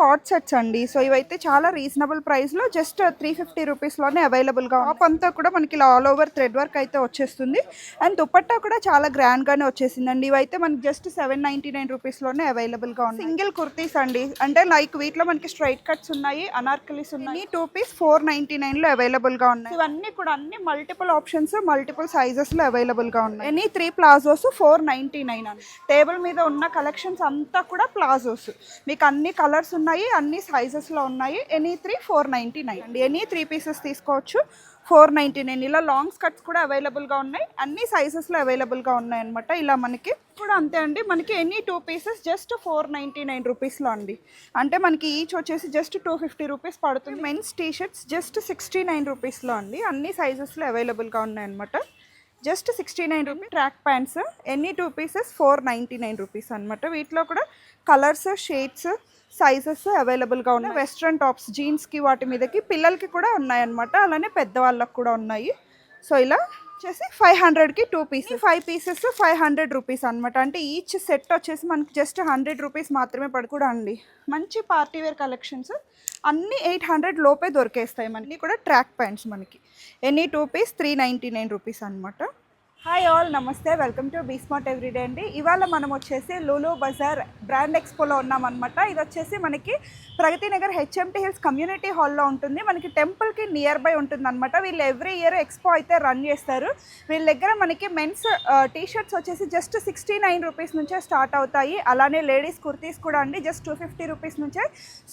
Card sets అండి. So ఇవైతే చాలా రీజనబుల్ ప్రైస్లో జస్ట్ త్రీ ఫిఫ్టీ రూపీస్లోనే అవైలబుల్గా టాప్ అంతా కూడా మనకి ఇలా ఆల్ ఓవర్ థ్రెడ్ వర్క్ అయితే వచ్చేస్తుంది. అండ్ దుపట్టా కూడా చాలా గ్రాండ్గానే వచ్చేసిందండి. ఇవైతే మనకి జస్ట్ సెవెన్ నైంటీ నైన్ రూపీస్లోనే అవైలబుల్గా ఉంది సింగిల్ కుర్తీస్ అండి. అంటే లైక్ వీటిలో మనకి స్ట్రైట్ కట్స్ ఉన్నాయి అనార్కలీస్ ఉన్నాయి. టూ పీస్ ఫోర్ నైంటీ నైన్లో అవైలబుల్గా ఉన్నాయి. ఇవన్నీ కూడా అన్ని మల్టిపుల్ ఆప్షన్స్ మల్టిపుల్ సైజెస్లో అవైలబుల్గా ఉన్నాయి. Any three palazzos four ninety nine అని టేబుల్ మీద ఉన్న కలెక్షన్స్ అంతా కూడా ప్లాజోస్ మీకు అన్ని కలర్స్ ఉన్నాయి అన్ని సైజెస్లో ఉన్నాయి. Any three four ninety nine అండి ఎనీ త్రీ పీసెస్ తీసుకోవచ్చు. ఫోర్ నైంటీ నైన్ ఇలా లాంగ్ స్కర్ట్స్ కూడా అవైలబుల్గా ఉన్నాయి. అన్ని సైజెస్లో అవైలబుల్గా ఉన్నాయి అనమాట ఇలా మనకి కూడా అంతే అండి. మనకి any two pieces just four ninety nine రూపీస్లో అండి. అంటే మనకి ఈచ్ వచ్చేసి జస్ట్ టూ ఫిఫ్టీ రూపీస్ పడుతుంది. Men's T shirts just sixty nine రూపీస్లో అండి. అన్ని సైజెస్లో అవైలబుల్గా ఉన్నాయి అనమాట just sixty nine rupees track pants any two pieces four ninety nine rupees అనమాట వీటిలో కూడా కలర్స్ షేడ్స్ సైజెస్ అవైలబుల్గా ఉన్నాయి వెస్ట్రన్ టాప్స్ జీన్స్కి వాటి మీదకి పిల్లలకి కూడా ఉన్నాయన్నమాట. అలానే పెద్దవాళ్ళకి కూడా ఉన్నాయి. సో ఇలా వచ్చేసి ఫైవ్ హండ్రెడ్కి two piece five pieces five hundred rupees అనమాట అంటే ఈచ్ సెట్ వచ్చేసి మనకి జస్ట్ హండ్రెడ్ రూపీస్ మాత్రమే పడు కూడా అండి మంచి పార్టీ వేర్ కలెక్షన్స్ అన్నీ ఎయిట్ హండ్రెడ్ లోపే దొరికేస్తాయి మనకి. కూడా ట్రాక్ ప్యాంట్స్ మనకి. Any two piece three ninety nine rupees అనమాట హాయ్ ఆల్ నమస్తే. Welcome to b smart everyday అండి. ఇవాళ మనం వచ్చేసి లూలు బజార్ బ్రాండ్ ఎక్స్పోలో ఉన్నామన్నమాట. ఇది వచ్చేసి మనకి Pragathi Nagar HMT hills community హాల్లో ఉంటుంది. మనకి టెంపుల్కి నియర్ బై ఉంటుంది అనమాట వీళ్ళు ఎవ్రీ ఇయర్ ఎక్స్పో అయితే రన్ చేస్తారు. వీళ్ళ దగ్గర మనకి మెన్స్ టీ షర్ట్స్ వచ్చేసి జస్ట్ సిక్స్టీ నైన్ రూపీస్ నుంచే స్టార్ట్ అవుతాయి. అలానే లేడీస్ కుర్తీస్ కూడా అండి జస్ట్ టూ ఫిఫ్టీ రూపీస్ నుంచే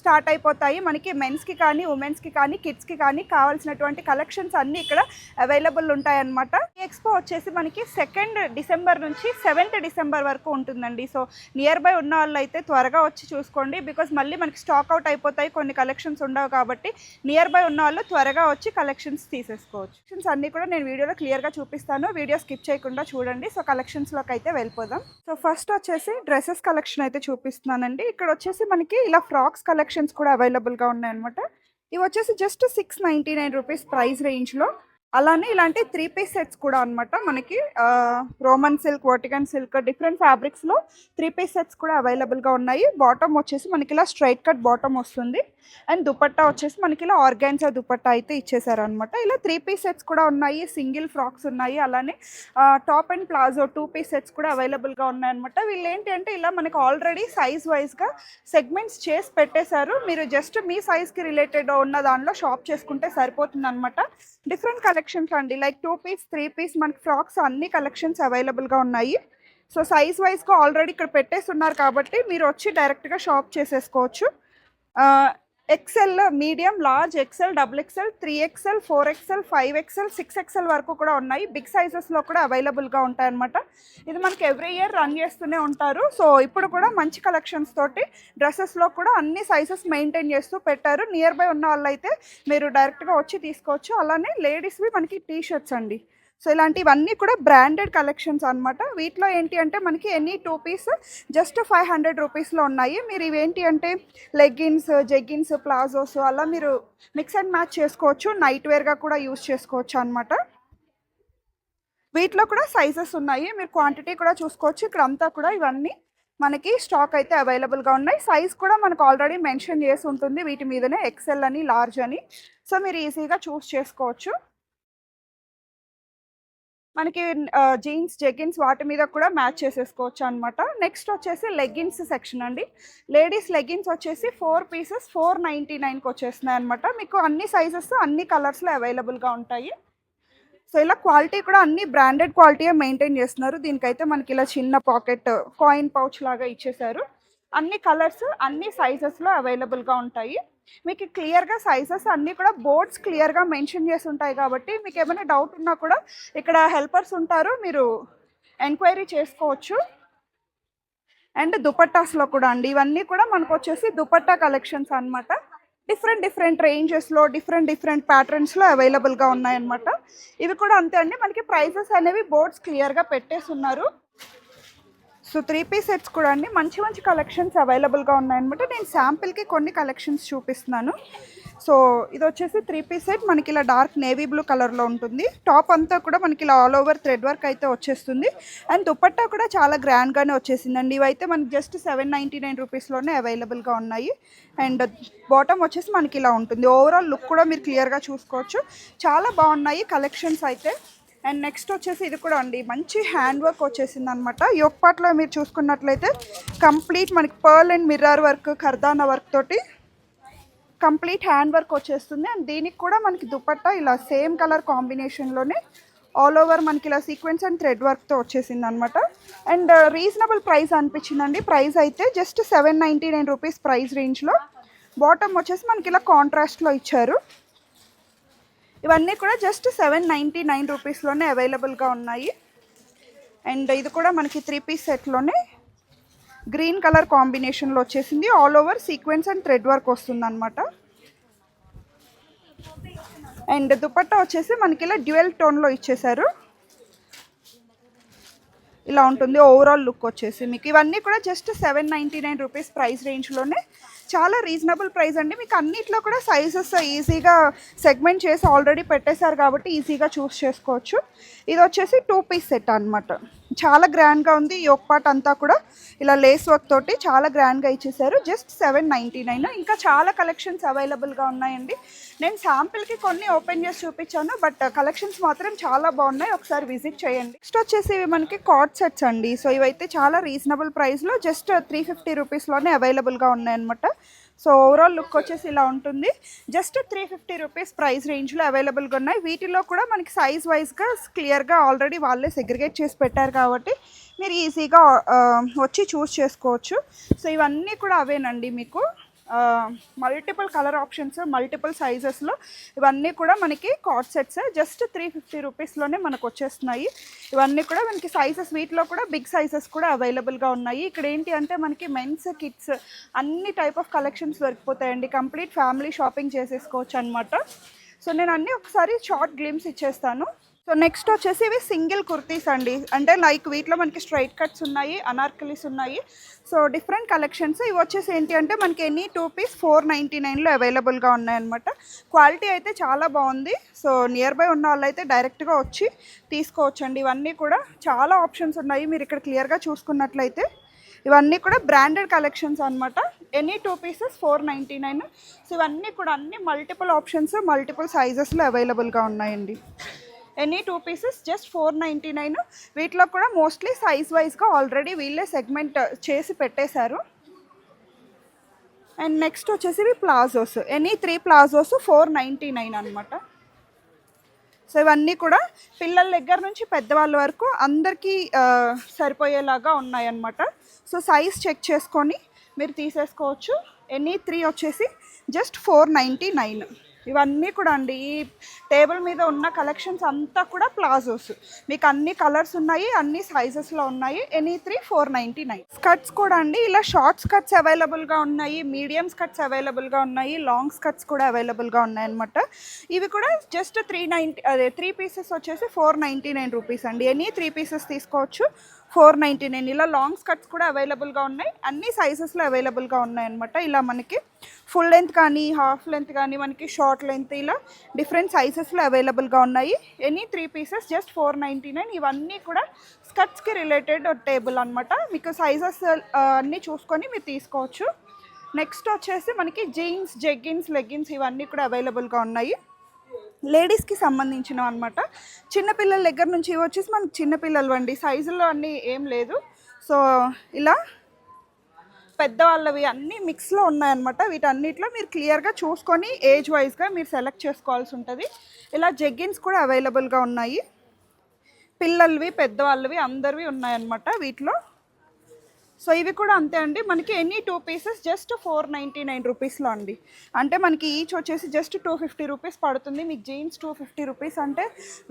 స్టార్ట్ అయిపోతాయి. మనకి మెన్స్కి కానీ ఉమెన్స్కి కానీ కిడ్స్కి కానీ కావాల్సినటువంటి కలెక్షన్స్ అన్నీ ఇక్కడ అవైలబుల్ ఉంటాయన్నమాట. ఈ ఎక్స్పో వచ్చేసి మనకి సెకండ్ డిసెంబర్ నుంచి సెవెంత్ డిసెంబర్ వరకు ఉంటుందండి. సో నియర్ బై ఉన్న వాళ్ళు అయితే త్వరగా వచ్చి చూసుకోండి. బికాస్ మళ్ళీ మనకి స్టాక్ అవుట్ అయిపోతాయి కొన్ని కలెక్షన్స్ ఉండవు కాబట్టి నియర్ బై ఉన్న వాళ్ళు త్వరగా వచ్చి కలెక్షన్స్ తీసేసుకోవచ్చు. కలెక్షన్స్ అన్నీ కూడా నేను వీడియోలో క్లియర్గా చూపిస్తాను. వీడియో స్కిప్ చేయకుండా చూడండి. సో కలెక్షన్స్లోకి అయితే వెళ్ళిపోదాం. సో ఫస్ట్ వచ్చేసి డ్రెస్సెస్ కలెక్షన్ అయితే చూపిస్తున్నానండి. ఇక్కడ వచ్చేసి మనకి ఇలా ఫ్రాక్స్ కలెక్షన్స్ కూడా అవైలబుల్గా ఉన్నాయన్నమాట. ఇవి వచ్చేసి just six ninety nine rupees price రేంజ్లో అలానే ఇలాంటి త్రీ పీస్ సెట్స్ కూడా అనమాట మనకి రోమన్ సిల్క్ వర్టికన్ సిల్క్ డిఫరెంట్ ఫ్యాబ్రిక్స్లో త్రీ పీస్ సెట్స్ కూడా అవైలబుల్గా ఉన్నాయి. బాటమ్ వచ్చేసి మనకి ఇలా స్ట్రైట్ కట్ బాటమ్ వస్తుంది. అండ్ దుపట్టా వచ్చేసి మనకి ఇలా ఆర్గాన్సా దుపట్టా అయితే ఇచ్చేసారనమాట ఇలా త్రీ పీస్ సెట్స్ కూడా ఉన్నాయి. సింగిల్ ఫ్రాక్స్ ఉన్నాయి. అలానే top and palazzo two piece sets కూడా అవైలబుల్గా ఉన్నాయన్నమాట. వీళ్ళు ఏంటి అంటే ఇలా మనకి ఆల్రెడీ సైజ్ వైజ్గా సెగ్మెంట్స్ చేసి పెట్టేశారు. మీరు జస్ట్ మీ సైజ్కి రిలేటెడ్ ఉన్న దానిలో షాప్ చేసుకుంటే సరిపోతుంది అనమాట డిఫరెంట్ కలెక్షన్స్ అండి. Like two piece three piece మనకి ఫ్రాక్స్ అన్ని కలెక్షన్స్ అవైలబుల్గా ఉన్నాయి. సో సైజ్ వైజ్గా ఆల్రెడీ ఇక్కడ పెట్టేస్తున్నారు కాబట్టి మీరు వచ్చి డైరెక్ట్గా షాప్ చేసేసుకోవచ్చు. XL medium large XL double XL three XL four XL five XL six XL వరకు కూడా ఉన్నాయి. బిగ్ సైజెస్లో కూడా అవైలబుల్గా ఉంటాయన్నమాట. ఇది మనకి ఎవ్రీ ఇయర్ రన్ చేస్తూనే ఉంటారు. సో ఇప్పుడు కూడా మంచి కలెక్షన్స్ తోటి డ్రెస్సెస్లో కూడా అన్ని సైజెస్ మెయింటైన్ చేస్తూ పెట్టారు. నియర్ బై ఉన్న వాళ్ళైతే మీరు డైరెక్ట్గా వచ్చి తీసుకోవచ్చు. అలానే లేడీస్వి మనకి టీ షర్ట్స్ అండి. సో ఇలాంటివన్నీ కూడా బ్రాండెడ్ కలెక్షన్స్ అనమాట వీటిలో ఏంటి అంటే మనకి any two piece just five hundred రూపీస్లో ఉన్నాయి. మీరు ఇవేంటి అంటే లెగ్గిన్స్ జెగ్గిన్స్ ప్లాజోస్ అలా మీరు మిక్స్ అండ్ మ్యాచ్ చేసుకోవచ్చు. నైట్ వేర్గా కూడా యూస్ చేసుకోవచ్చు అనమాట వీటిలో కూడా సైజెస్ ఉన్నాయి. మీరు క్వాంటిటీ కూడా చూసుకోవచ్చు. ఇక్కడ అంతా కూడా ఇవన్నీ మనకి స్టాక్ అయితే అవైలబుల్గా ఉన్నాయి. సైజ్ కూడా మనకు ఆల్రెడీ మెన్షన్ చేసి ఉంటుంది. వీటి మీదనే ఎక్సెల్ అని లార్జ్ అని. సో మీరు ఈజీగా చూస్ చేసుకోవచ్చు. మనకి జీన్స్ జెగిన్స్ వాటి మీద కూడా మ్యాచ్ చేసేసుకోవచ్చు అనమాట నెక్స్ట్ వచ్చేసి లెగ్గిన్స్ సెక్షన్ అండి. లేడీస్ లెగ్గిన్స్ వచ్చేసి ఫోర్ పీసెస్ ఫోర్ నైంటీ నైన్కి వచ్చేస్తున్నాయి అనమాట మీకు అన్ని సైజెస్ అన్ని కలర్స్లో అవైలబుల్గా ఉంటాయి. సో ఇలా క్వాలిటీ కూడా అన్ని బ్రాండెడ్ క్వాలిటీయే మెయింటైన్ చేస్తున్నారు. దీనికైతే మనకి ఇలా చిన్న పాకెట్ కాయిన్ పౌచ్ లాగా ఇచ్చేసారు అన్ని కలర్స్ అన్ని సైజెస్లో అవైలబుల్గా ఉంటాయి. మీకు క్లియర్గా సైజెస్ అన్నీ కూడా బోర్డ్స్ క్లియర్గా మెన్షన్ చేసి ఉంటాయి కాబట్టి మీకు ఏమైనా డౌట్ ఉన్నా కూడా ఇక్కడ హెల్పర్స్ ఉంటారు మీరు ఎంక్వైరీ చేసుకోవచ్చు. అండ్ దుపట్టాస్లో కూడా అండి ఇవన్నీ కూడా మనకు వచ్చేసి దుపట్టా కలెక్షన్స్ అన్నమాట. డిఫరెంట్ డిఫరెంట్ రేంజెస్లో డిఫరెంట్ డిఫరెంట్ ప్యాటర్న్స్లో అవైలబుల్గా ఉన్నాయన్నమాట. ఇవి కూడా అంతే అండి మనకి ప్రైజెస్ అనేవి బోర్డ్స్ క్లియర్గా పెట్టేసి ఉన్నారు సో త్రీ పీస్ సెట్స్ కూడా అండి. మంచి మంచి కలెక్షన్స్ అవైలబుల్గా ఉన్నాయన్నమాట. నేను శాంపిల్కి కొన్ని కలెక్షన్స్ చూపిస్తున్నాను. సో ఇది వచ్చేసి త్రీ పీస్ సెట్. మనకి ఇలా డార్క్ నేవీ బ్లూ కలర్లో ఉంటుంది. టాప్ అంతా కూడా మనకి ఇలా ఆల్ ఓవర్ థ్రెడ్ వర్క్ అయితే వచ్చేస్తుంది. అండ్ దుపట్టా కూడా చాలా గ్రాండ్గానే వచ్చేసిందండి. ఇవైతే మనకి జస్ట్ సెవెన్ నైంటీ నైన్ రూపీస్లోనే అవైలబుల్గా ఉన్నాయి. అండ్ బాటమ్ వచ్చేసి మనకి ఇలా ఉంటుంది. ఓవరాల్ లుక్ కూడా మీరు క్లియర్గా చూసుకోవచ్చు. చాలా బాగున్నాయి కలెక్షన్స్ అయితే. అండ్ నెక్స్ట్ వచ్చేసి ఇది కూడా అండి. మంచి హ్యాండ్ వర్క్ వచ్చేసింది అనమాట యోగపాట్లో మీరు చూసుకున్నట్లయితే కంప్లీట్ మనకి పర్ల్ అండ్ మిర్రర్ వర్క్ ఖర్దానా వర్క్ తోటి కంప్లీట్ హ్యాండ్ వర్క్ వచ్చేస్తుంది. అండ్ దీనికి కూడా మనకి దుపట్టా ఇలా సేమ్ కలర్ కాంబినేషన్లోనే ఆల్ ఓవర్ మనకి ఇలా సీక్వెన్స్ అండ్ థ్రెడ్ వర్క్తో వచ్చేసింది అనమాట అండ్ రీజనబుల్ ప్రైస్ అనిపించిందండి. ప్రైస్ అయితే just seven ninety nine rupees price రేంజ్లో బాటమ్ వచ్చేసి మనకి ఇలా కాంట్రాస్ట్లో ఇచ్చారు. ఇవన్నీ కూడా జస్ట్ సెవెన్ నైంటీ నైన్ రూపీస్లోనే అవైలబుల్గా ఉన్నాయి. అండ్ ఇది కూడా మనకి త్రీ పీస్ సెట్లోనే గ్రీన్ కలర్ కాంబినేషన్లో వచ్చేసింది. All over sequence and thread work వస్తుంది అనమాట అండ్ దుపట్టా వచ్చేసి మనకి ఇలా డ్యూయల్ టోన్లో ఇచ్చేసారు ఇలా ఉంటుంది. ఓవరాల్ లుక్ వచ్చేసి మీకు. ఇవన్నీ కూడా just seven ninety nine rupees price రేంజ్లోనే చాలా రీజనబుల్ ప్రైస్ అండి. మీకు అన్నిట్లో కూడా సైజెస్ ఈజీగా సెగ్మెంట్ చేసి ఆల్రెడీ పెట్టేశారు కాబట్టి ఈజీగా చూస్ చేసుకోవచ్చు. ఇది వచ్చేసి టూ పీస్ సెట్ అనమాట చాలా గ్రాండ్గా ఉంది. ఈ పార్ట్ అంతా కూడా ఇలా లేస్ వర్క్ తోటి చాలా గ్రాండ్గా ఇచ్చేసారు జస్ట్ సెవెన్ నైంటీ నైన్ ఇంకా చాలా కలెక్షన్స్ అవైలబుల్గా ఉన్నాయండి. నేను శాంపిల్కి కొన్ని ఓపెన్ చేసి చూపించాను బట్ కలెక్షన్స్ మాత్రం చాలా బాగున్నాయి. ఒకసారి విజిట్ చేయండి. నెక్స్ట్ వచ్చేసి ఇవి మనకి కార్డ్ సెట్స్ అండి. సో ఇవైతే చాలా రీజనబుల్ ప్రైస్లో జస్ట్ త్రీ ఫిఫ్టీ రూపీస్లోనే అవైలబుల్గా ఉన్నాయన్నమాట. సో ఓవరాల్ లుక్ వచ్చేసి ఇలా ఉంటుంది. Just three fifty rupees price రేంజ్లో అవైలబుల్గా ఉన్నాయి. వీటిలో కూడా మనకి సైజ్ వైజ్గా క్లియర్గా ఆల్రెడీ వాళ్ళే సెగ్రిగేట్ చేసి పెట్టారు కాబట్టి మీరు ఈజీగా వచ్చి చూస్ చేసుకోవచ్చు. సో ఇవన్నీ కూడా అవేనండి మీకు. మల్టిపుల్ కలర్ ఆప్షన్స్ మల్టిపుల్ సైజెస్లో ఇవన్నీ కూడా మనకి cord sets just three fifty రూపీస్లోనే మనకు వచ్చేస్తున్నాయి. ఇవన్నీ కూడా మనకి సైజెస్ వీటిలో కూడా బిగ్ సైజెస్ కూడా అవైలబుల్గా ఉన్నాయి. ఇక్కడ ఏంటి అంటే మనకి మెన్స్ కిడ్స్ అన్ని టైప్ ఆఫ్ కలెక్షన్స్ దొరికిపోతాయండి. కంప్లీట్ ఫ్యామిలీ షాపింగ్ చేసేసుకోవచ్చు అనమాట సో నేను అన్నీ ఒకసారి షార్ట్ గ్లిమ్స్ ఇచ్చేస్తాను. సో నెక్స్ట్ వచ్చేసి ఇవి సింగిల్ కుర్తీస్ అండి. అంటే లైక్ వీటిలో మనకి స్ట్రైట్ కట్స్ ఉన్నాయి అనార్కలీస్ ఉన్నాయి. So different collections. ఇవి వచ్చేసి ఏంటి అంటే మనకి any two piece four ninety నైన్లో అవైలబుల్గా ఉన్నాయన్నమాట. క్వాలిటీ అయితే చాలా బాగుంది. సో నియర్ బై ఉన్న వాళ్ళు అయితే డైరెక్ట్గా వచ్చి తీసుకోవచ్చండి. ఇవన్నీ కూడా చాలా ఆప్షన్స్ ఉన్నాయి. మీరు ఇక్కడ క్లియర్గా చూసుకున్నట్లయితే ఇవన్నీ కూడా బ్రాండెడ్ కలెక్షన్స్ అనమాట any two pieces four ninety nine. So ఇవన్నీ కూడా అన్ని మల్టిపుల్ ఆప్షన్స్ మల్టిపుల్ సైజెస్లో అవైలబుల్గా ఉన్నాయండి. Any two pieces just four ninety nine. వీటిలో కూడా మోస్ట్లీ సైజ్ వైజ్గా ఆల్రెడీ వీళ్ళే సెగ్మెంట్ చేసి పెట్టేశారు. అండ్ నెక్స్ట్ వచ్చేసి ఇవి palazzos. Any three palazzos four ninety nine అనమాట సో ఇవన్నీ కూడా పిల్లల దగ్గర నుంచి పెద్దవాళ్ళ వరకు అందరికీ సరిపోయేలాగా ఉన్నాయన్నమాట. సో సైజ్ చెక్ చేసుకొని మీరు తీసేసుకోవచ్చు. ఎనీ త్రీ వచ్చేసి జస్ట్ ఫోర్ నైంటీ నైన్. ఇవన్నీ కూడా అండి. ఈ టేబుల్ మీద ఉన్న కలెక్షన్స్ అంతా కూడా ప్లాజోస్. మీకు అన్ని కలర్స్ ఉన్నాయి అన్ని సైజెస్లో ఉన్నాయి. Any three four ninety nine. Skirts కూడా అండి. ఇలా షార్ట్ స్కర్ట్స్ అవైలబుల్గా ఉన్నాయి మీడియం స్కర్ట్స్ అవైలబుల్గా ఉన్నాయి లాంగ్ స్కర్ట్స్ కూడా అవైలబుల్గా ఉన్నాయి అనమాట ఇవి కూడా జస్ట్ త్రీ నైంటీ అదే త్రీ పీసెస్ వచ్చేసి ఫోర్ నైంటీ నైన్ రూపీస్ అండి. ఎనీ త్రీ పీసెస్ తీసుకోవచ్చు. ఫోర్ నైంటీ నైన్ ఇలా లాంగ్ స్కర్ట్స్ కూడా అవైలబుల్గా ఉన్నాయి. అన్ని సైజెస్లో అవైలబుల్గా ఉన్నాయి అనమాట ఇలా మనకి ఫుల్ లెంత్ కానీ హాఫ్ లెంత్ కానీ మనకి షార్ట్ లెంత్ ఇలా డిఫరెంట్ సైజెస్లో అవైలబుల్గా ఉన్నాయి. Any three pieces just four ninety nine ఇవన్నీ కూడా స్కర్ట్స్కి రిలేటెడ్ టేబుల్ అనమాట మీకు సైజెస్ అన్నీ చూసుకొని మీరు తీసుకోవచ్చు. నెక్స్ట్ వచ్చేసి మనకి జీన్స్ జెగ్గిన్స్ లెగ్గిన్స్ ఇవన్నీ కూడా అవైలబుల్గా ఉన్నాయి. లేడీస్కి సంబంధించిన అనమాట చిన్నపిల్లల దగ్గర నుంచి వచ్చేసి మనకి చిన్నపిల్లలు అండి. సైజులో అన్నీ ఏం లేదు. సో ఇలా పెద్దవాళ్ళవి అన్నీ మిక్స్లో ఉన్నాయన్నమాట. వీటన్నిటిలో మీరు క్లియర్గా చూసుకొని ఏజ్ వైజ్గా మీరు సెలెక్ట్ చేసుకోవాల్సి ఉంటుంది. ఇలా జెగ్గిన్స్ కూడా అవైలబుల్గా ఉన్నాయి. పిల్లలవి పెద్దవాళ్ళవి అందరివి ఉన్నాయన్నమాట వీటిలో. సో ఇవి కూడా అంతే అండి. మనకి any two pieces just four ninety nine రూపీస్లో అండి. అంటే మనకి ఈచ్ వచ్చేసి జస్ట్ టూ ఫిఫ్టీ రూపీస్ పడుతుంది. మీకు జీన్స్ టూ ఫిఫ్టీ రూపీస్ అంటే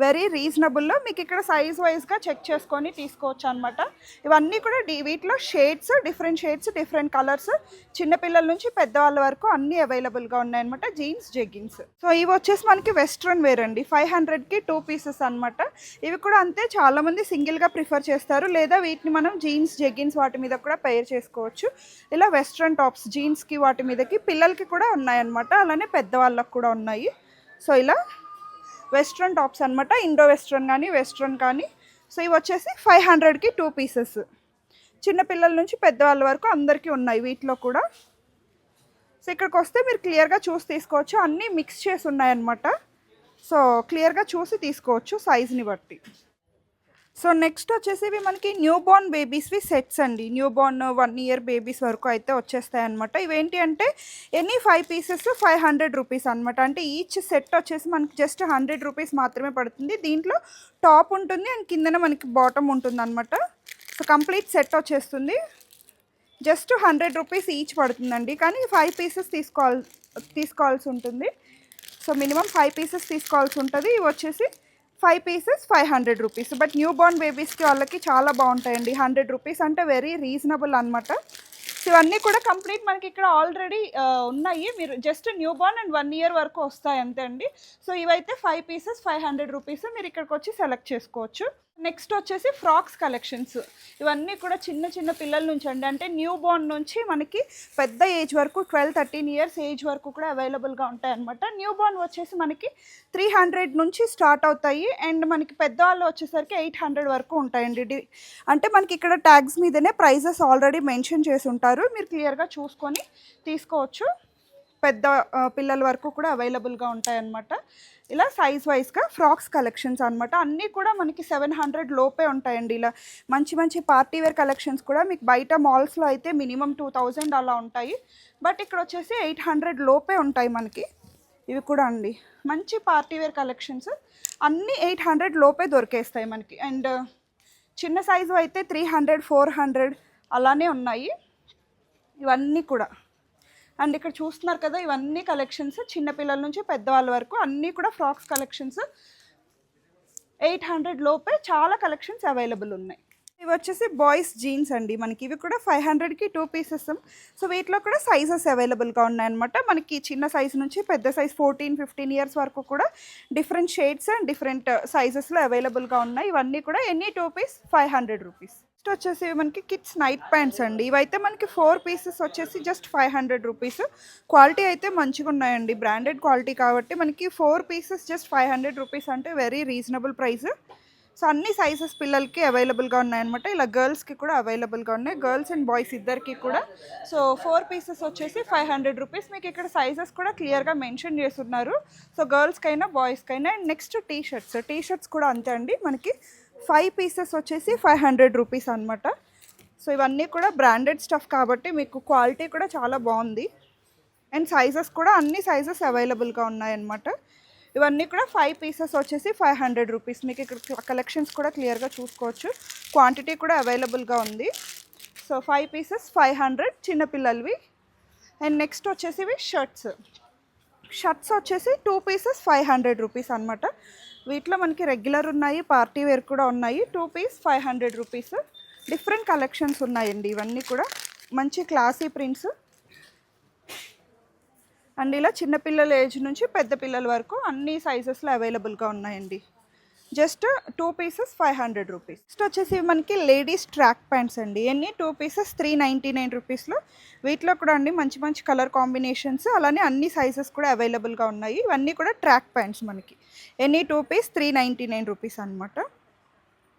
వెరీ రీజనబుల్లో మీకు ఇక్కడ సైజ్ వైజ్గా చెక్ చేసుకొని తీసుకోవచ్చు అనమాట ఇవన్నీ కూడా వీటిలో shades different shades different colours చిన్నపిల్లల నుంచి పెద్దవాళ్ళ వరకు అన్నీ అవైలబుల్గా ఉన్నాయన్నమాట. జీన్స్ జెగ్గిన్స్ సో ఇవి వచ్చేసి మనకి వెస్ట్రన్ వేర్ అండి. ఫైవ్ హండ్రెడ్కి టూ పీసెస్ అనమాట ఇవి కూడా అంతే చాలామంది సింగిల్గా ప్రిఫర్ చేస్తారు. లేదా వీటిని మనం జీన్స్ జెగ్గిన్స్ వాటి మీద కూడా పేర్ చేసుకోవచ్చు. ఇలా వెస్ట్రన్ టాప్స్ జీన్స్కి వాటి మీదకి పిల్లలకి కూడా ఉన్నాయన్నమాట. అలానే పెద్దవాళ్ళకి కూడా ఉన్నాయి. సో ఇలా వెస్ట్రన్ టాప్స్ అనమాట ఇండో వెస్ట్రన్ కానీ వెస్ట్రన్ కానీ సో ఇవి వచ్చేసి ఫైవ్ హండ్రెడ్కి టూ పీసెస్ చిన్నపిల్లల నుంచి పెద్దవాళ్ళ వరకు అందరికీ ఉన్నాయి వీటిలో కూడా. సో ఇక్కడికి వస్తే మీరు క్లియర్గా చూసి తీసుకోవచ్చు. అన్నీ మిక్స్ చేసి ఉన్నాయన్నమాట. సో క్లియర్గా చూసి తీసుకోవచ్చు సైజ్ని బట్టి. సో నెక్స్ట్ వచ్చేసి ఇవి మనకి న్యూ బోర్న్ బేబీస్వి సెట్స్ అండి. New born one year babies వరకు అయితే వచ్చేస్తాయి అనమాట ఇవేంటి అంటే any five pieces five hundred rupees అనమాట అంటే ఈచ్ సెట్ వచ్చేసి మనకి జస్ట్ హండ్రెడ్ రూపీస్ మాత్రమే పడుతుంది. దీంట్లో టాప్ ఉంటుంది అండ్ కిందన మనకి బాటమ్ ఉంటుంది అనమాట సో కంప్లీట్ సెట్ వచ్చేస్తుంది. జస్ట్ హండ్రెడ్ రూపీస్ ఈచ్ పడుతుందండి. కానీ ఫైవ్ పీసెస్ తీసుకోవాలి తీసుకోవాల్సి ఉంటుంది. సో మినిమం ఫైవ్ పీసెస్ తీసుకోవాల్సి ఉంటుంది. ఇవి వచ్చేసి five pieces five hundred rupees but new born బేబీస్కి వాళ్ళకి చాలా బాగుంటాయండి. హండ్రెడ్ రూపీస్ అంటే వెరీ రీజనబుల్ అనమాట ఇవన్నీ కూడా కంప్లీట్ మనకి ఇక్కడ ఆల్రెడీ uh, ఉన్నాయి. మీరు just new born and one year వరకు వస్తాయి అంతే అండి. సో ఇవైతే five pieces five hundred rupees మీరు ఇక్కడికి వచ్చి సెలెక్ట్ చేసుకోవచ్చు. నెక్స్ట్ వచ్చేసి ఫ్రాక్స్ కలెక్షన్స్. ఇవన్నీ కూడా చిన్న చిన్న పిల్లల నుంచి అండి. అంటే న్యూ బోర్న్ నుంచి మనకి పెద్ద ఏజ్ వరకు ట్వెల్వ్ థర్టీన్ ఇయర్స్ ఏజ్ వరకు కూడా అవైలబుల్గా ఉంటాయన్నమాట. న్యూ బోర్న్ వచ్చేసి మనకి త్రీ హండ్రెడ్ నుంచి స్టార్ట్ అవుతాయి. అండ్ మనకి పెద్దవాళ్ళు వచ్చేసరికి ఎయిట్ హండ్రెడ్ వరకు ఉంటాయండి. డి- అంటే మనకి ఇక్కడ ట్యాగ్స్ మీదనే ప్రైజెస్ ఆల్రెడీ మెన్షన్ చేసి ఉంటారు. మీరు క్లియర్గా చూసుకొని తీసుకోవచ్చు. పెద్ద పిల్లల వరకు కూడా అవైలబుల్గా ఉంటాయన్నమాట. ఇలా సైజ్ వైజ్గా ఫ్రాక్స్ కలెక్షన్స్ అన్నమాట. అన్నీ కూడా మనకి సెవెన్ హండ్రెడ్ లోపే ఉంటాయండి. ఇలా మంచి మంచి పార్టీ వేర్ కలెక్షన్స్ కూడా మీకు బయట మాల్స్లో అయితే మినిమం టూ థౌజండ్ అలా ఉంటాయి. బట్ ఇక్కడ వచ్చేసి ఎయిట్ హండ్రెడ్ లోపే ఉంటాయి మనకి. ఇవి కూడా అండి. మంచి పార్టీ వేర్ కలెక్షన్స్ అన్నీ ఎయిట్ హండ్రెడ్ లోపే దొరికేస్తాయి మనకి. అండ్ చిన్న సైజు అయితే త్రీ హండ్రెడ్ ఫోర్ హండ్రెడ్ అలానే ఉన్నాయి. ఇవన్నీ కూడా. అండ్ ఇక్కడ చూస్తున్నారు కదా ఇవన్నీ కలెక్షన్స్ చిన్నపిల్లల నుంచి పెద్దవాళ్ళ వరకు అన్నీ కూడా ఫ్రాక్స్ కలెక్షన్స్ ఎయిట్ హండ్రెడ్ లోపే చాలా కలెక్షన్స్ అవైలబుల్ ఉన్నాయి. ఇవి వచ్చేసి బాయ్స్ జీన్స్ అండి. మనకి ఇవి కూడా ఫైవ్ హండ్రెడ్కి టూ పీసెస్ సో వీటిలో కూడా సైజెస్ అవైలబుల్గా ఉన్నాయన్నమాట. మనకి చిన్న సైజ్ నుంచి పెద్ద సైజ్ ఫోర్టీన్ ఫిఫ్టీన్ ఇయర్స్ వరకు కూడా డిఫరెంట్ షేడ్స్ అండ్ డిఫరెంట్ సైజెస్లో అవైలబుల్గా ఉన్నాయి. ఇవన్నీ కూడా any two piece five hundred rupees next వచ్చేసి మనకి కిడ్స్ నైట్ ప్యాంట్స్ అండి. ఇవైతే మనకి ఫోర్ పీసెస్ వచ్చేసి just five hundred rupees. Quality అయితే మంచిగా ఉన్నాయండి. బ్రాండెడ్ క్వాలిటీ కాబట్టి మనకి four pieces just five hundred rupees అంటే వెరీ రీజనబుల్ ప్రైస్. సో అన్ని సైజెస్ పిల్లలకి అవైలబుల్గా ఉన్నాయన్నమాట. ఇలా గర్ల్స్కి కూడా అవైలబుల్గా ఉన్నాయి. గర్ల్స్ అండ్ బాయ్స్ ఇద్దరికి కూడా. సో ఫోర్ పీసెస్ వచ్చేసి ఫైవ్ హండ్రెడ్ రూపీస్. మీకు ఇక్కడ సైజెస్ కూడా క్లియర్గా మెన్షన్ చేస్తున్నారు. సో గర్ల్స్కైనా బాయ్స్కైనా and next T shirts T shirts కూడా అంతే అండి మనకి. ఫైవ్ పీసెస్ వచ్చేసి ఫైవ్ హండ్రెడ్ రూపీస్ అనమాట సో ఇవన్నీ కూడా బ్రాండెడ్ స్టఫ్ కాబట్టి మీకు క్వాలిటీ కూడా చాలా బాగుంది. అండ్ సైజెస్ కూడా అన్ని సైజెస్ అవైలబుల్గా ఉన్నాయన్నమాట. ఇవన్నీ కూడా ఫైవ్ పీసెస్ వచ్చేసి ఫైవ్ హండ్రెడ్ రూపీస్. మీకు ఇక్కడ కలెక్షన్స్ కూడా క్లియర్గా చూసుకోవచ్చు. క్వాంటిటీ కూడా అవైలబుల్గా ఉంది. So five pieces five hundred చిన్నపిల్లలవి and next వచ్చేసి ఇవి షర్ట్స్. షర్ట్స్ వచ్చేసి two pieces five hundred rupees అనమాట వీటిలో మనకి రెగ్యులర్ ఉన్నాయి పార్టీ వేర్ కూడా ఉన్నాయి. Two piece five hundred rupees different collections ఉన్నాయండి ఇవన్నీ కూడా. మంచి క్లాసీ ప్రింట్స్. అండ్ ఇలా చిన్నపిల్లల ఏజ్ నుంచి పెద్ద పిల్లల వరకు అన్ని సైజెస్లో అవైలబుల్గా ఉన్నాయండి. Just two pieces five hundred rupees. Next వచ్చేసి మనకి లేడీస్ ట్రాక్ ప్యాంట్స్ అండి. ఇవన్నీ two pieces three ninety nine రూపీస్లో. వీటిలో కూడా అండి మంచి మంచి కలర్ కాంబినేషన్స్ అలానే అన్ని సైజెస్ కూడా అవైలబుల్గా ఉన్నాయి. ఇవన్నీ కూడా ట్రాక్ ప్యాంట్స్ మనకి. Any two piece three ninety nine rupees అనమాట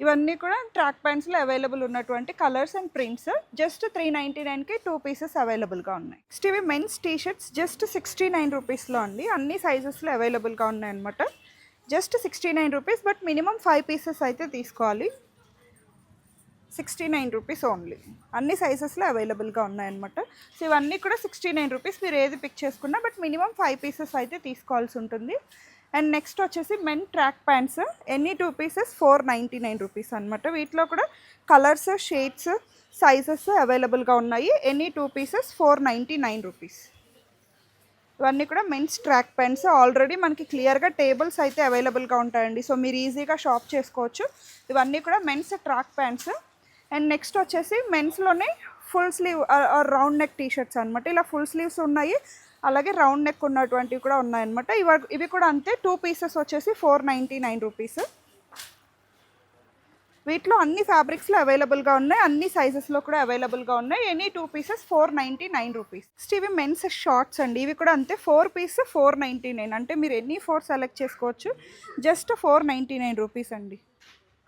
ఇవన్నీ కూడా ట్రాక్ ప్యాంట్స్లో అవైలబుల్ ఉన్నటువంటి colours and prints just three ninety నైన్కి టూ పీసెస్ అవైలబుల్గా ఉన్నాయి. నెక్స్ట్ ఇవి men's T shirts just sixty nine రూపీస్లో అండి. అన్ని సైజెస్లో అవైలబుల్గా ఉన్నాయన్నమాట. Just sixty nine rupees but minimum five pieces అయితే తీసుకోవాలి. Sixty nine rupees only. అన్ని సైజెస్లో అవైలబుల్గా ఉన్నాయన్నమాట. సో ఇవన్నీ కూడా సిక్స్టీ నైన్ రూపీస్ మీరు ఏది పిక్ చేసుకున్నా బట్ మినిమం ఫైవ్ పీసెస్ అయితే తీసుకోవాల్సి ఉంటుంది. అండ్ నెక్స్ట్ వచ్చేసి men track pants. Any two pieces four ninety nine rupees అనమాట వీటిలో కూడా కలర్స్ షేడ్స్ సైజెస్ అవైలబుల్గా ఉన్నాయి. Any two pieces four ninety nine rupees. ఇవన్నీ కూడా మెన్స్ ట్రాక్ ప్యాంట్స్ ఆల్రెడీ మనకి క్లియర్గా టేబుల్స్ అయితే అవైలబుల్గా ఉంటాయండి. సో మీరు ఈజీగా షాప్ చేసుకోవచ్చు. ఇవన్నీ కూడా men's track pants and next వచ్చేసి మెన్స్లోనే full sleeve round neck T shirts అనమాట ఇలా ఫుల్ స్లీవ్స్ ఉన్నాయి. అలాగే రౌండ్ నెక్ ఉన్నటువంటివి కూడా ఉన్నాయన్నమాట. ఇవి ఇవి కూడా అంతే. టూ పీసెస్ వచ్చేసి ఫోర్ నైంటీ నైన్ రూపీస్ వీటిలో అన్ని ఫ్యాబ్రిక్స్లో అవైలబుల్గా ఉన్నాయి అన్ని సైజెస్లో కూడా అవైలబుల్గా ఉన్నాయి. Any two pieces four ninety nine rupees next ఇవి మెన్స్ షార్ట్స్ అండి. ఇవి కూడా అంతే four piece four ninety nine అంటే మీరు ఎన్ని ఫోర్ సెలెక్ట్ చేసుకోవచ్చు. Just four ninety nine rupees అండి.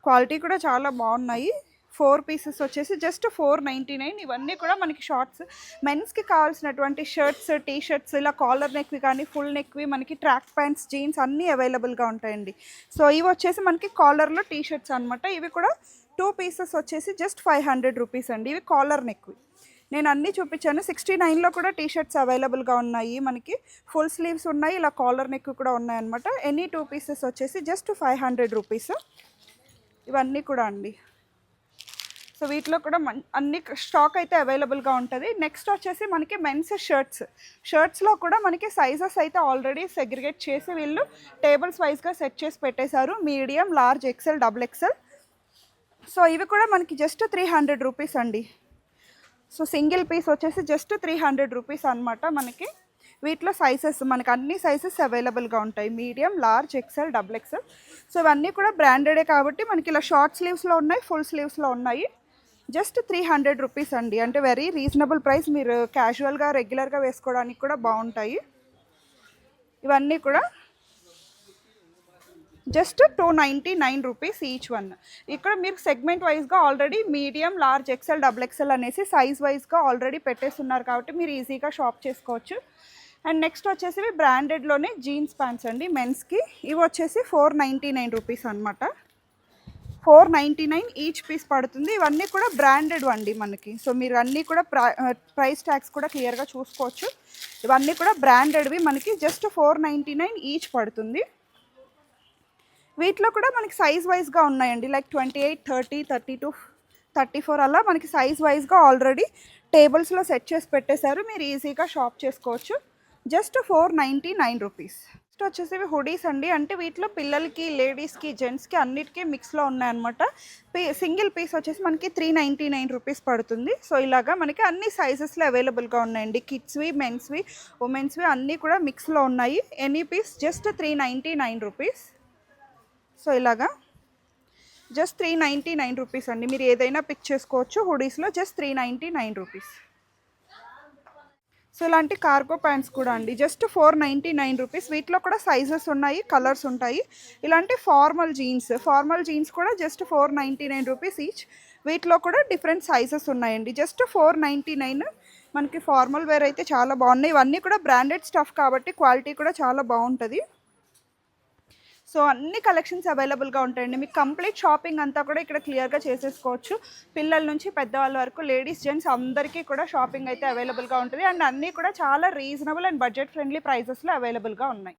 క్వాలిటీ కూడా చాలా బాగున్నాయి. ఫోర్ పీసెస్ వచ్చేసి జస్ట్ ఫోర్ నైంటీ నైన్. ఇవన్నీ కూడా మనకి షార్ట్స్. మెన్స్కి కావాల్సినటువంటి షర్ట్స్ టీ షర్ట్స్ ఇలా కాలర్ నెక్వి కానీ ఫుల్ నెక్వి మనకి ట్రాక్ ప్యాంట్స్ జీన్స్ అన్నీ అవైలబుల్గా ఉంటాయండి. సో ఇవి వచ్చేసి మనకి కాలర్లో టీ షర్ట్స్ అనమాట ఇవి కూడా టూ పీసెస్ వచ్చేసి జస్ట్ ఫైవ్ హండ్రెడ్ రూపీస్ అండి. ఇవి కాలర్ నెక్వి. నేను అన్నీ చూపించాను. సిక్స్టీ నైన్లో కూడా టీ షర్ట్స్ అవైలబుల్గా ఉన్నాయి మనకి. ఫుల్ స్లీవ్స్ ఉన్నాయి. ఇలా కాలర్ నెక్ కూడా ఉన్నాయన్నమాట ఎనీ టూ పీసెస్ వచ్చేసి జస్ట్ ఫైవ్ హండ్రెడ్ రూపీస్. ఇవన్నీ కూడా అండి. సో వీటిలో కూడా మన్ అన్ని స్టాక్ అయితే అవైలబుల్గా ఉంటుంది. నెక్స్ట్ వచ్చేసి మనకి మెన్స్ షర్ట్స్. షర్ట్స్లో కూడా మనకి సైజెస్ అయితే ఆల్రెడీ సెగ్రిగేట్ చేసి వీళ్ళు టేబుల్స్ వైజ్గా సెట్ చేసి పెట్టేశారు. Medium large XL double XL. So ఇవి కూడా మనకి జస్ట్ త్రీ హండ్రెడ్ రూపీస్ అండి. సో సింగిల్ పీస్ వచ్చేసి జస్ట్ త్రీ హండ్రెడ్ రూపీస్ అనమాట మనకి. వీటిలో సైజెస్ మనకి అన్ని సైజెస్ అవైలబుల్గా ఉంటాయి. Medium large XL double XL. So ఇవన్నీ కూడా బ్రాండెడే కాబట్టి మనకి ఇలా షార్ట్ స్లీవ్స్లో ఉన్నాయి ఫుల్ స్లీవ్స్లో ఉన్నాయి. జస్ట్ త్రీ హండ్రెడ్ రూపీస్ అండి. అంటే వెరీ రీజనబుల్ ప్రైస్ మీరు క్యాజువల్గా రెగ్యులర్గా వేసుకోవడానికి కూడా బాగుంటాయి. ఇవన్నీ కూడా just two ninety nine rupees each one ఇక్కడ మీరు సెగ్మెంట్ వైజ్గా already medium large XL double XL అనేసి సైజ్ వైజ్గా ఆల్రెడీ పెట్టేస్తున్నారు కాబట్టి మీరు ఈజీగా షాప్ చేసుకోవచ్చు. అండ్ నెక్స్ట్ వచ్చేసి బ్రాండెడ్లోనే జీన్స్ ప్యాంట్స్ అండి మెన్స్కి ఇవి వచ్చేసి ఫోర్ నైంటీ నైన్ రూపీస్ అనమాట four ninety nine each piece పడుతుంది. ఇవన్నీ కూడా బ్రాండెడ్ అండి మనకి. సో మీరు అన్నీ కూడా ప్రైస్ ట్యాక్స్ కూడా క్లియర్గా చూసుకోవచ్చు. ఇవన్నీ కూడా బ్రాండెడ్వి మనకి just four ninety nine each పడుతుంది. వీటిలో కూడా మనకి సైజ్ వైజ్గా ఉన్నాయండి. Like twenty eight thirty thirty two thirty four అలా మనకి సైజ్ వైజ్గా ఆల్రెడీ టేబుల్స్లో సెట్ చేసి పెట్టేశారు. మీరు ఈజీగా షాప్ చేసుకోవచ్చు. Just four ninety nine rupees next వచ్చేసి ఇవి హుడీస్ అండి. అంటే వీటిలో పిల్లలకి లేడీస్కి జెంట్స్కి అన్నిటికీ మిక్స్లో ఉన్నాయన్నమాట. పీ సింగిల్ పీస్ వచ్చేసి మనకి త్రీ నైంటీ నైన్ రూపీస్ పడుతుంది. సో ఇలాగా మనకి అన్ని సైజెస్లో అవైలబుల్గా ఉన్నాయండి. కిడ్స్వి మెన్స్వి ఉమెన్స్వి అన్నీ కూడా మిక్స్లో ఉన్నాయి. Any piece just three ninety nine rupees. So ఇలాగా just three ninety nine rupees అండి. మీరు ఏదైనా పిక్ చేసుకోవచ్చు హుడీస్లో just three ninety nine rupees. So ఇలాంటి కార్గో ప్యాంట్స్ కూడా అండి. Just four ninety nine rupees. వీటిలో కూడా సైజెస్ ఉన్నాయి కలర్స్ ఉంటాయి. ఇలాంటి ఫార్మల్ జీన్స్ ఫార్మల్ జీన్స్ కూడా just four ninety nine rupees each. వీటిలో కూడా డిఫరెంట్ సైజెస్ ఉన్నాయండి. జస్ట్ ఫోర్ నైంటీ నైన్ మనకి ఫార్మల్ వేర్ అయితే చాలా బాగున్నాయి. ఇవన్నీ కూడా బ్రాండెడ్ స్టఫ్ కాబట్టి క్వాలిటీ కూడా చాలా బాగుంటుంది. సో అన్ని కలెక్షన్స్ అవైలబుల్గా ఉంటాయండి. మీకు కంప్లీట్ షాపింగ్ అంతా కూడా ఇక్కడ క్లియర్గా చేసేసుకోవచ్చు. పిల్లల నుంచి పెద్దవాళ్ళ వరకు లేడీస్ జెంట్స్ అందరికీ కూడా షాపింగ్ అయితే అవైలబుల్గా ఉంటుంది. అండ్ అన్నీ కూడా చాలా రీజనబుల్ అండ్ బడ్జెట్ ఫ్రెండ్లీ ప్రైజెస్లో అవైలబుల్గా ఉన్నాయి.